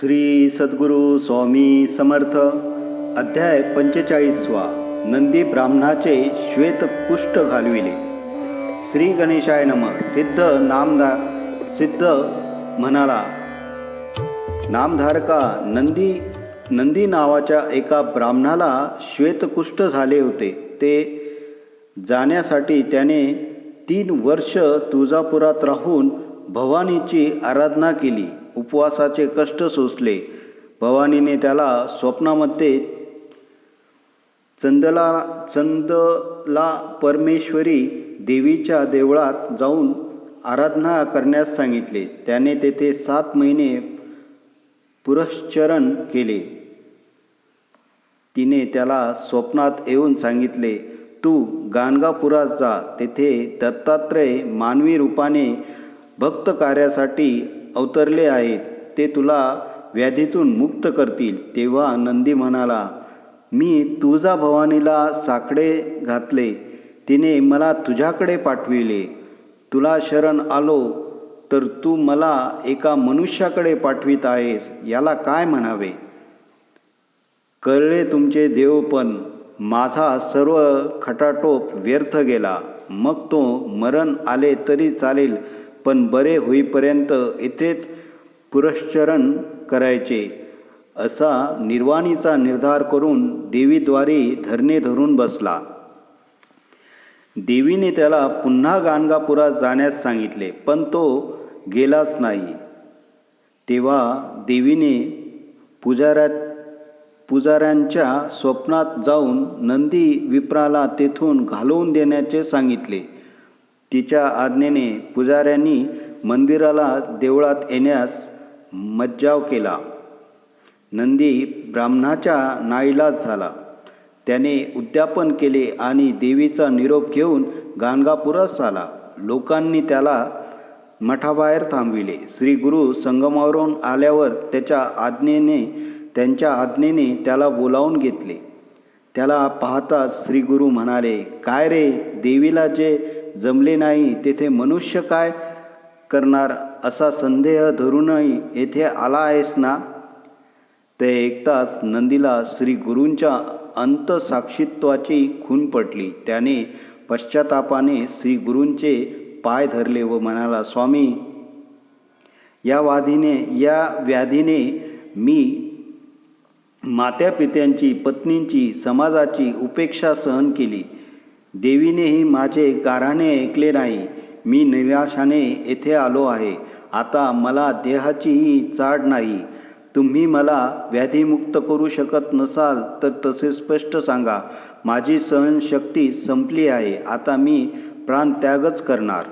श्री सद्गुरू स्वामी समर्थ. अध्याय पंचेचाळीसवा. नंदी ब्राह्मणाचे श्वेत पुष्ट घालविले. श्री गणेशाय नम. सिद्ध नामदा सिद्ध म्हणाला नामधारका नंदी नंदी नावाच्या एका ब्राह्मणाला श्वेतकुष्ठ झाले होते. ते जाण्यासाठी त्याने तीन वर्ष तुळजापुरात राहून भवानीची आराधना केली. उपवासाचे कष्ट सोसले. भवानीने त्याला स्वप्नामध्ये चंदला चंदला परमेश्वरी देवीच्या देवळात जाऊन आराधना करण्यास सांगितले. त्याने तेथे सात महिने पुरश्चरण केले. तिने त्याला स्वप्नात येऊन सांगितले तू गाणगापुरात जा. तेथे दत्तात्रय मानवी रूपाने भक्त कार्यासाठी अवतरले आहेत. ते तुला व्याधीतून मुक्त करतील. तेव्हा नंदी म्हणाला मी तुळजा भवानीला साकडे घातले. तिने मला तुझ्याकडे पाठविले. तुला शरण आलो तर तू मला एका मनुष्याकडे पाठवित आहेस. याला काय म्हणावे? कळले तुमचे देव पण माझा सर्व खटाटोप व्यर्थ गेला. मग तो मरण आले तरी चालेल. पण बरे होईपर्यंत येथेच पुरश्चरण करायचे असा निर्वाणीचा निर्धार करून देवीद्वारे धरणे धरून बसला. देवीने त्याला पुन्हा गाणगापुरात जाण्यास सांगितले पण तो गेलाच नाही. तेव्हा देवीने पुजाऱ्या पुजाऱ्यांच्या स्वप्नात जाऊन नंदी विप्राला तेथून घालवून देण्याचे सांगितले. तिच्या आज्ञेने पुजाऱ्यांनी मंदिराला देवळात येण्यास मज्जाव केला. नंदी ब्राह्मणाच्या नाईलाज झाला. त्याने उद्यापन केले आणि देवीचा निरोप घेऊन गाणगापुरास आला. लोकांनी त्याला मठाबाहेर थांबविले. श्री गुरु संगमावरून आल्यावर त्याच्या आज्ञेने त्यांच्या आज्ञेने त्याला बोलावून घेतले. त्याला पाहताच श्री गुरु म्हणाले काय रे देवीला जे जमले नाही तेथे मनुष्य काय करणार? असा संदेह धरूनही येथे आला आहेस ना? ते ऐकताच नंदीला श्री गुरूंच्या अंतसाक्षित्वाची खून पटली. त्याने पश्चातापाने श्री गुरूंचे पाय धरले व म्हणाला स्वामी या वाधीने या व्याधीने मी मात्यापित्यांची पत्नींची समाजाची उपेक्षा सहन केली. देवीनेही माझे गाराणे ऐकले नाही. मी निराशाने येथे आलो आहे. आता मला देहाचीही चाड नाही. तुम्ही मला व्याधीमुक्त करू शकत नसाल तर तसे स्पष्ट सांगा. माझी सहनशक्ती संपली आहे. आता मी प्राणत्यागच करणार.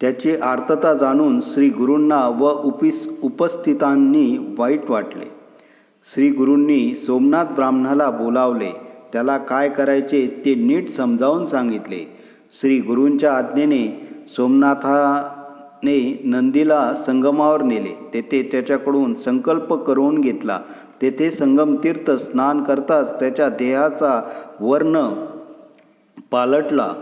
त्याची आर्तता जाणून श्री गुरूंना व उपिस उपस्थितांनी वाईट वाटले. श्री गुरूंनी सोमनाथ ब्राह्मणाला बोलावले. त्याला काय करायचे ते नीट समजावून सांगितले. श्री गुरूंच्या आज्ञेने सोमनाथाने नंदीला संगमावर नेले. तेथे त्याच्याकडून संकल्प करून घेतला. तेथे संगम तीर्थ स्नान करताच त्याच्या देहाचा वर्ण पालटला.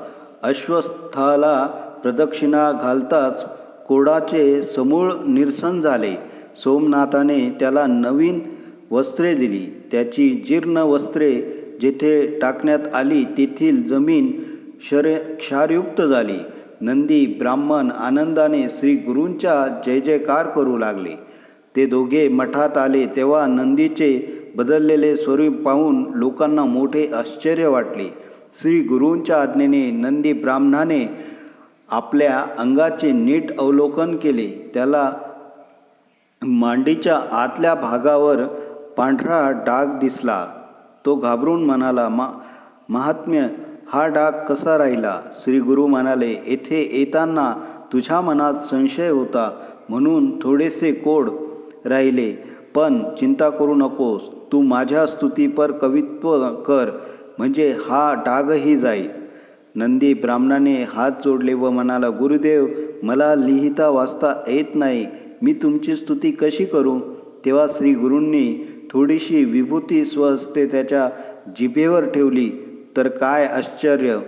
अश्वस्थाला प्रदक्षिणा घालताच कोडाचे समूळ निरसन झाले. सोमनाथाने त्याला नवीन वस्त्रे दिली. त्याची जीर्ण वस्त्रे जेथे टाकण्यात आली तेथील जमीन शर क्षारयुक्त झाली. नंदी ब्राह्मण आनंदाने श्री गुरूंच्या जय जयकार करू लागले. ते दोघे मठात आले तेव्हा नंदीचे बदललेले स्वरूप पाहून लोकांना मोठे आश्चर्य वाटले. श्री गुरूंच्या आज्ञेने नंदी ब्राह्मणाने आपल्या अंगाचे नीट अवलोकन केले. त्याला मांडीच्या आतल्या भागावर पांढरा डाग दिसला. तो घाबरून म्हणाला मा महात्म्य हा डाग कसा राहिला? श्री गुरु म्हणाले येथे येताना तुझ्या मनात संशय होता म्हणून थोडेसे कोड राहिले. पण चिंता करू नकोस तू माझ्या स्तुतीपर कवित्व कर म्हणजे हा डागही जाईल नंदी ब्राह्मणाने हात जोडले व म्हणाला गुरुदेव मला लिहिता वाचता येत नाही. मी तुमची स्तुती कशी करू? तेव्हा श्री गुरूंनी थोडीशी विभूती स्वहस्ते त्याच्या जिभेवर ठेवली. तर काय आश्चर्य!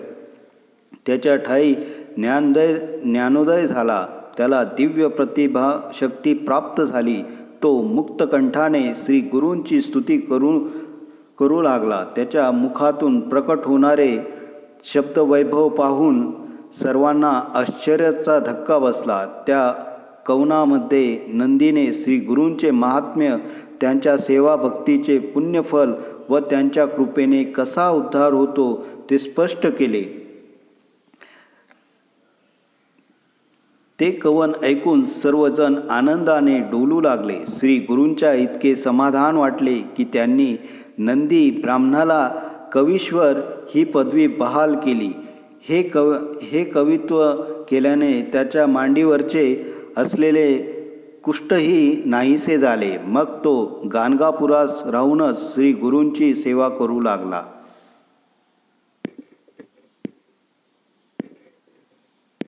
त्याच्या ठाई ज्ञानदय ज्ञानोदय झाला. त्याला दिव्य प्रतिभा शक्ती प्राप्त झाली. तो मुक्तकंठाने श्री गुरूंची स्तुती करू करू लागला. त्याच्या मुखातून प्रकट होणारे शब्दवैभव पाहून सर्वांना आश्चर्याचा धक्का बसला. त्या कवनामध्ये नंदीने श्री गुरूंचे महात्म्य त्यांच्या सेवाभक्तीचे पुण्यफल व त्यांच्या कृपेने कसा उद्धार होतो ते स्पष्ट केले. ते कवन ऐकून सर्वजण आनंदाने डोलू लागले. श्री गुरूंच्या इतके समाधान वाटले की त्यांनी नंदी ब्राह्मणाला कवीश्वर ही पदवी बहाल केली. हे कव हे कवित्व केल्याने त्याच्या मांडीवरचे असलेले कुष्ठही नाहीसे झाले. मग तो गाणगापुरास राहूनच श्री गुरूंची सेवा करू लागला.